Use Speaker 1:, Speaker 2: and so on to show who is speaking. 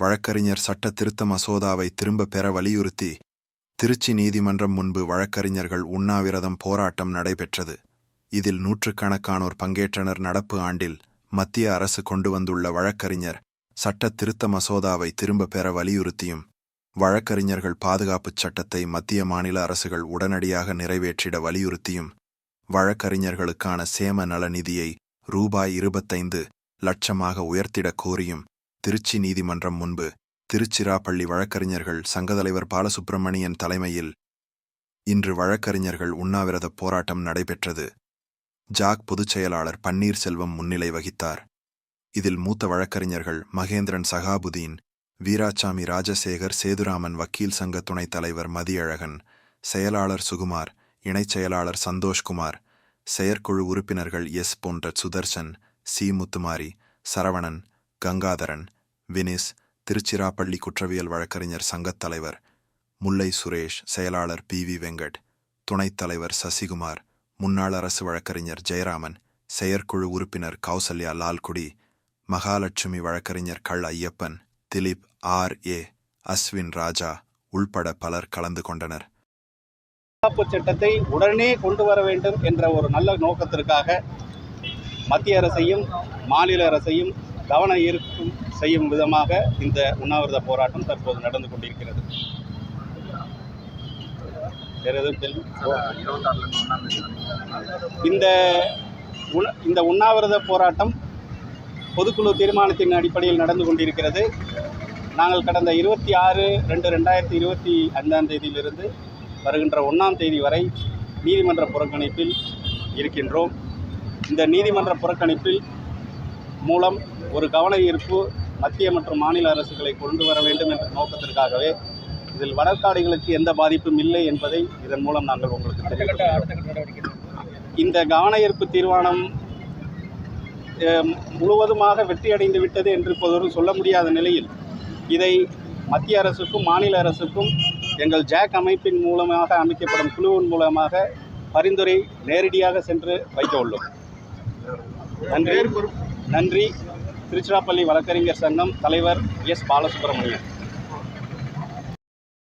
Speaker 1: வழக்கறிஞர் சட்ட திருத்த மசோதாவை திரும்ப பெற வலியுறுத்தி திருச்சி நீதிமன்றம் முன்பு வழக்கறிஞர்கள் உண்ணாவிரதம் போராட்டம் நடைபெற்றது. இதில் நூற்றுக்கணக்கானோர் பங்கேற்றனர். நடப்பு ஆண்டில் மத்திய அரசு கொண்டு வந்துள்ள வழக்கறிஞர் சட்ட திருத்த மசோதாவை திரும்ப பெற வலியுறுத்தியும் வழக்கறிஞர்கள் பாதுகாப்புச் சட்டத்தை மத்திய மாநில அரசுகள் உடனடியாக நிறைவேற்றிட வலியுறுத்தியும் வழக்கறிஞர்களுக்கான சேம நல நிதியை ரூபாய் இருபத்தைந்து லட்சமாக உயர்த்திடக் கோரியும் திருச்சி நீதிமன்றம் முன்பு திருச்சிராப்பள்ளி வழக்கறிஞர்கள் சங்கத்தலைவர் பாலசுப்பிரமணியன் தலைமையில் இன்று வழக்கறிஞர்கள் உண்ணாவிரதப் போராட்டம் நடைபெற்றது. ஜாக் பொதுச் செயலாளர் பன்னீர்செல்வம் முன்னிலை வகித்தார். இதில் மூத்த வழக்கறிஞர்கள் மகேந்திரன் சகாபுதீன் வீராசாமி ராஜசேகர் சேதுராமன் வக்கீல் சங்க துணைத் தலைவர் மதியழகன் செயலாளர் சுகுமார் இணைச் செயலாளர் சந்தோஷ்குமார் செயற்குழு உறுப்பினர்கள் எஸ். போன்ற சுதர்சன் சி. முத்துமாரி சரவணன் கங்காதரன் வினிஸ் திருச்சிராப்பள்ளி குற்றவியல் வழக்கறிஞர் சங்கத் தலைவர் முல்லை சுரேஷ் செயலாளர் பி வி வெங்கட் துணைத் தலைவர் சசிகுமார் முன்னாள் அரசு வழக்கறிஞர் ஜெயராமன் செயற்குழு உறுப்பினர் கௌசல்யா லால்குடி மகாலட்சுமி வழக்கறிஞர் கள் ஐயப்பன் திலீப் ஆர் ஏ அஸ்வின் ராஜா உள்பட பலர் கலந்து கொண்டனர்.
Speaker 2: பாதுகாப்பு சட்டத்தை உடனே கொண்டு வர வேண்டும் என்ற ஒரு நல்ல நோக்கத்திற்காக மத்திய அரசையும் மாநில அரசையும் கவன ஈர்க்கும் செய்யும் விதமாக இந்த உண்ணாவிரத போராட்டம் தற்போது நடந்து கொண்டிருக்கிறது. எதுவும் கேள்வி? இந்த உண- இந்த உண்ணாவிரத போராட்டம் பொதுக்குழு தீர்மானத்தின் அடிப்படையில் நடந்து கொண்டிருக்கிறது. நாங்கள் கடந்த இருபத்தி ஆறு ரெண்டு ரெண்டாயிரத்தி இருபத்தி ஐந்தாம் தேதியிலிருந்து வருகின்ற ஒன்றாம் தேதி வரை நீதிமன்ற புறக்கணிப்பில் இருக்கின்றோம். இந்த நீதிமன்ற புறக்கணிப்பில் மூலம் ஒரு கவன ஈர்ப்பு மத்திய மற்றும் மாநில அரசுகளை கொண்டு வர வேண்டும் என்ற நோக்கத்திற்காகவே இதில் வழக்காடிகளுக்கு எந்த பாதிப்பும் இல்லை என்பதை இதன் மூலம் நாங்கள் உங்களுக்கு தெரிவிக்கிறோம் இந்த கவன ஈர்ப்பு தீர்மானம் முழுவதுமாக வெற்றியடைந்து விட்டது என்று இப்போது சொல்ல முடியாத நிலையில் இதை மத்திய அரசுக்கும் மாநில அரசுக்கும் எங்கள் ஜாக் அமைப்பின் மூலமாக அமைக்கப்படும் குழுவின் மூலமாக பரிந்துரை நேரடியாக சென்று வைக்க உள்ளோம். நன்றி. நன்றி. திருச்சிராப்பள்ளி வழக்கறிஞர் சங்கம் தலைவர் எஸ். பாலசுப்ரமணியன்.